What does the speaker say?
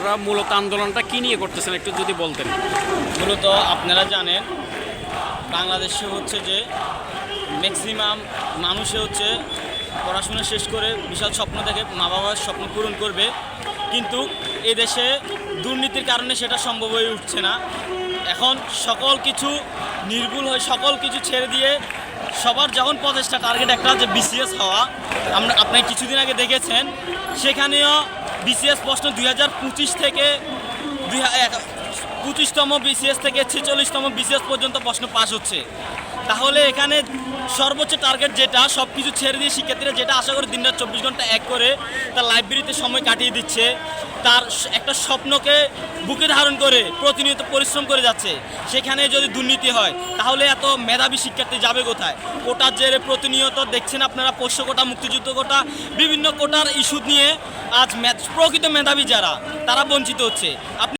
আপনারা মূলত আন্দোলনটা কি নিয়ে করতেছেন একটু যদি বলতেন। মূলত আপনারা জানেন, বাংলাদেশে হচ্ছে যে ম্যাক্সিমাম মানুষে হচ্ছে পড়াশোনা শেষ করে বিশাল স্বপ্ন দেখে মা বাবার স্বপ্ন পূরণ করবে। কিন্তু এ দেশে দুর্নীতির কারণে সেটা সম্ভব হয়ে উঠছে না। এখন সকল কিছু নির্ভুল হয়ে, সকল কিছু ছেড়ে দিয়ে সবার যখন প্রচেষ্টা টার্গেট একটা যে বিসিএস হওয়া, আমরা আপনি কিছুদিন আগে দেখেছেন, সেখানেও বিসিএস প্রশ্ন দুই হাজার পঁচিশ থেকে পঁচিশতম বিসিএস থেকে ছেচল্লিশতম বিসিএস পর্যন্ত প্রশ্ন পাস হচ্ছে। তাহলে এখানে সর্বোচ্চ টার্গেট যেটা সব কিছু ছেড়ে দিয়ে শিক্ষার্থীরা যেটা আশা করে দিনরাত চব্বিশ ঘণ্টা এক করে তার লাইব্রেরিতে সময় কাটিয়ে দিচ্ছে। তার একটা স্বপ্নকে বুকে ধারণ করে প্রতিনিয়ত পরিশ্রম করে যাচ্ছে। সেখানে যদি দুর্নীতি হয়, তাহলে এত মেধাবী শিক্ষার্থী যাবে কোথায়? কোটার জেরে প্রতিনিয়ত দেখছেন আপনারা পোষ্য কোটা, মুক্তিযুদ্ধ কোটা, বিভিন্ন কোটার ইস্যু নিয়ে আজ প্রকৃত মেধাবী যারা, তারা বঞ্চিত হচ্ছে। আপনি